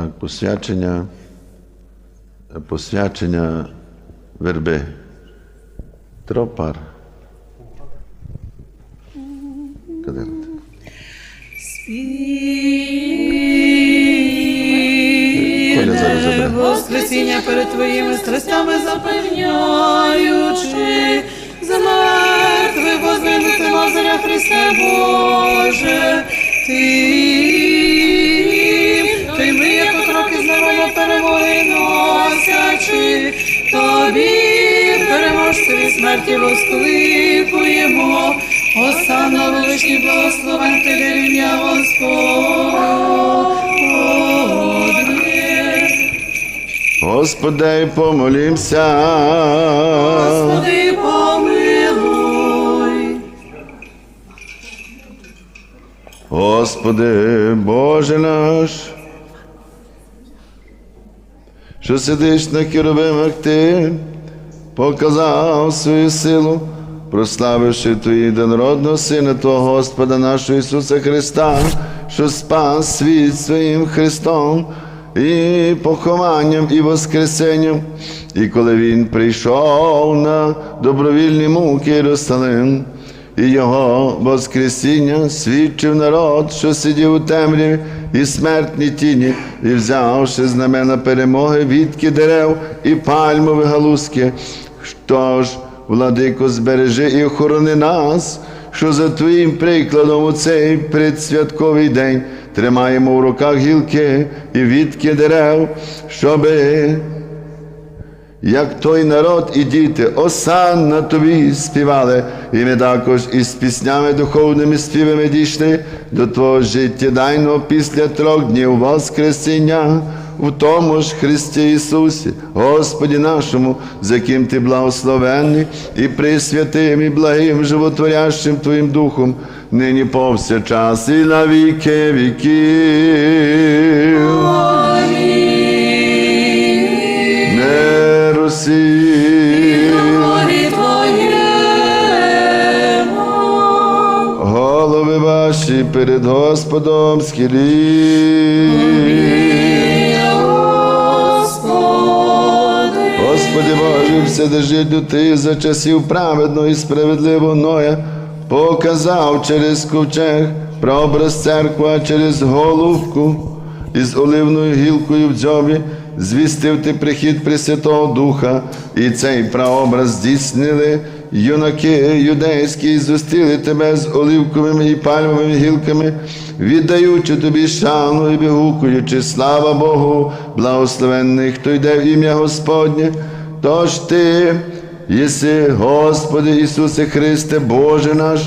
Так, посвячення, посвячення верби. Тропар. Забере. Воскресіння перед твоїми страстями запевняючи, за мертвих воздвигнути Лазаря Христе Боже, ти носячи, тобі переможцеві смерті воскликуємо, Осанна величний благословен ти рівня Господь. Господи, помолімся. Господи, помилуй. Господи, Боже наш, що сидиш на кіровимах ти, показав свою силу, прославивши Твої єдинородного Сина, Твого Господа нашого Ісуса Христа, що спас світ своїм Христом і похованням, і Воскресенням. І коли Він прийшов на добровільні муки Єрусалим, і його Воскресіння свідчив народ, що сидів у темряві і смертній тіні, і взявши знамена перемоги, відки дерев і пальмові галузки. Що ж, владико, збережи і охорони нас, що за твоїм прикладом у цей предсвятковий день тримаємо в руках гілки і відки дерев, щоби як той народ і діти, осанна тобі співали, і ми також із піснями духовними співами дійшли до Твого життєдайного після трьох днів Воскресіння, в тому ж Христі Ісусі, Господі нашому, з яким Ти благословенний і присвятим, і благим, животворящим Твоїм Духом, нині повсякчас і на віки віків. Русі, голови ваші перед Господом схилі. Господи, Боже, вседержителю Ти за часів праведного і справедливого Ноя показав через ковчег прообраз церква через голубку із оливною гілкою в дзьобі, звістив ти прихід Пресвятого Духа, і цей прообраз здійснили юнаки юдейські, зустріли тебе з оливковими і пальмовими гілками, віддаючи тобі шану і вигукуючи, слава Богу, благословенний, хто йде в ім'я Господнє. Тож ти єси, Господи Ісусе Христе, Боже наш,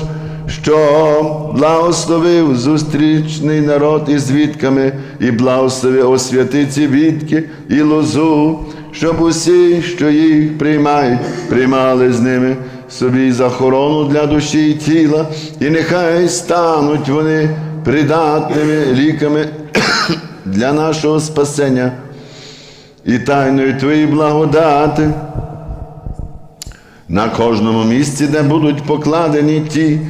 що благословив зустрічний народ із вітками, і благословив освяти ці вітки і лозу, щоб усі, що їх приймають, приймали з ними собі захорону для душі і тіла, і нехай стануть вони придатними ліками для нашого спасення і тайною Твої благодати. На кожному місці, де будуть покладені ті,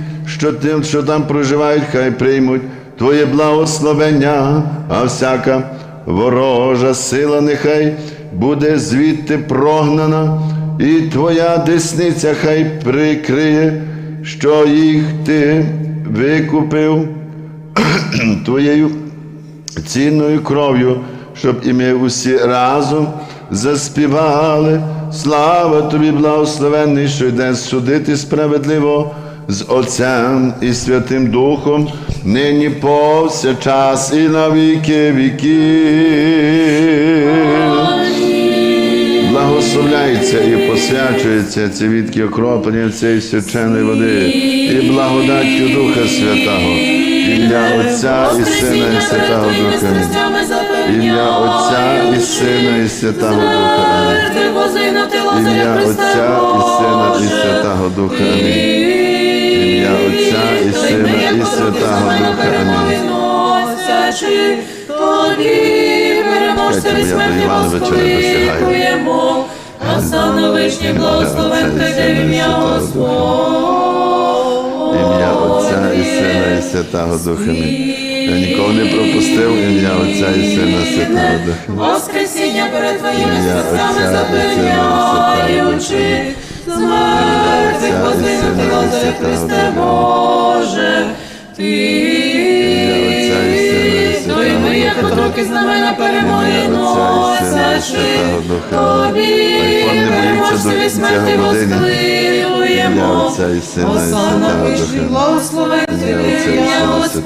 що, тим, що там проживають, хай приймуть Твоє благословення, а всяка ворожа сила нехай буде звідти прогнана, і Твоя десниця хай прикриє, що їх Ти викупив Твоєю цінною кров'ю, щоб і ми усі разом заспівали. Слава тобі, благословенний, що йде судити справедливо з Отцем і Святим Духом, нині повсякчас і на віки віків. Благословляється і посвячується ці відки окроплення цієї свяченої води і благодаттю Духа Святого, ім'я Отця і Сина і Святого Духа. Ім'я Отця і Сина і Святого Духа. Ім'я Отця і Сина і Святого Духа. Амінь. Ім'я Отця і Сина і Святого Духа. Амінь. Тобі смерті воскликуємо, а вишні благословен ти ім'я Господь. Ім'я Отця і Сина і Святого Духа. Я нікого не пропустив, ім'я Отця і Сина Святого Духа. Воскресіння перед Твоїми серцями запевняючи, Сина Лазаря Христе Боже, Ти, то й ми, як отроки знамена перемоги носячи, Тобі переможцеві смерті і Осана вишні, благословен Ім'я Ти,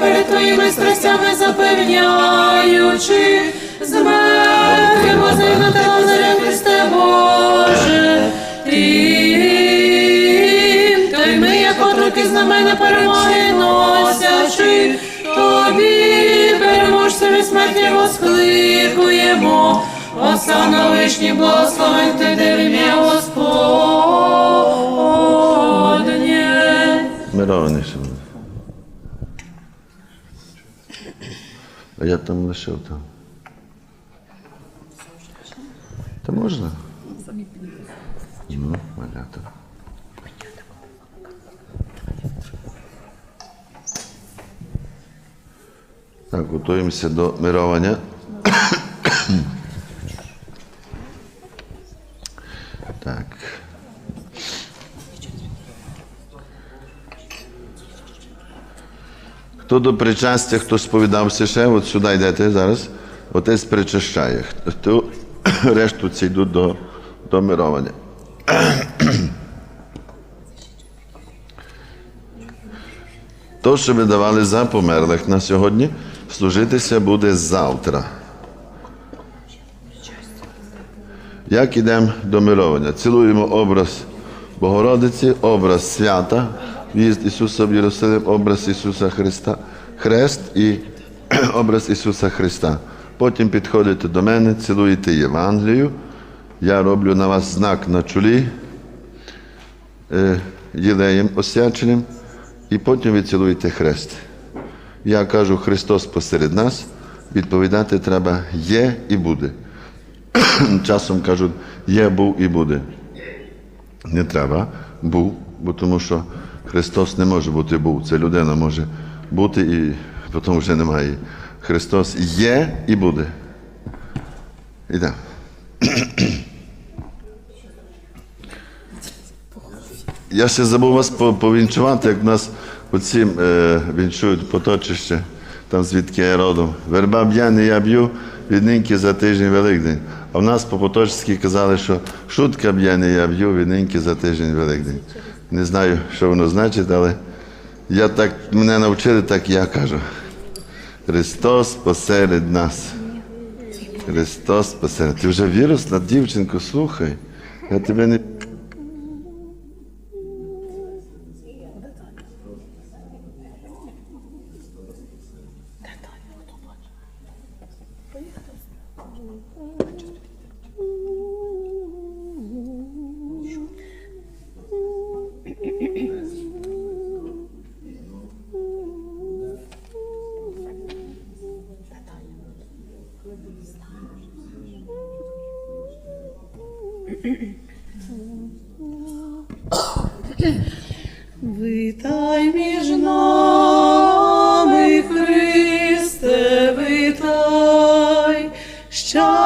перед Твоїми страстями запевняючи, з мертвих воздвигнути Лазаря Христе Боже, Тим, то й ми, як отроки знамена перемоги носячи, Тобі переможцеві смерті воскликуємо. Осана вишні, благословен ти, ім'я Господнє. Мированіше буде. Я там лишив там. Та можна? Ну, малята. Так, готуємося до мировання. Хто до причастя, хто сповідався ще, от сюди йдете зараз, отець причащає. Хто решту ці йдуть до, до мировання. То, що ви давали за померлих на сьогодні, служитися буде завтра. Як ідемо до мировання? Цілуємо образ Богородиці, образ свята, в'їзд Ісуса в Єрусалим, образ Ісуса Христа, хрест і образ Ісуса Христа. Потім підходите до мене, цілуєте Євангелію. Я роблю на вас знак на чолі єлеєм освяченим, і потім ви цілуєте хрест. Я кажу, Христос посеред нас, відповідати треба є і буде. Часом кажуть, є, був і буде. Не треба, був, бо тому що Христос не може бути був. Це людина може бути і потім вже немає. Христос є і буде. Іде. Я ще забув вас повінчувати, як в нас оці е, вінчують поточище, там звідки я родом. Верба б'яне я б'ю, відненьки за тиждень Великдень. А в нас по поточськи казали, що шутка б'яне я б'ю, відненьки за тиждень Великдень. Не знаю, що воно значить, але я так, мене навчили, так я кажу. Христос посеред нас. Христос посеред. Ти вже вірусна дівчинку, слухай. Я тебе не. що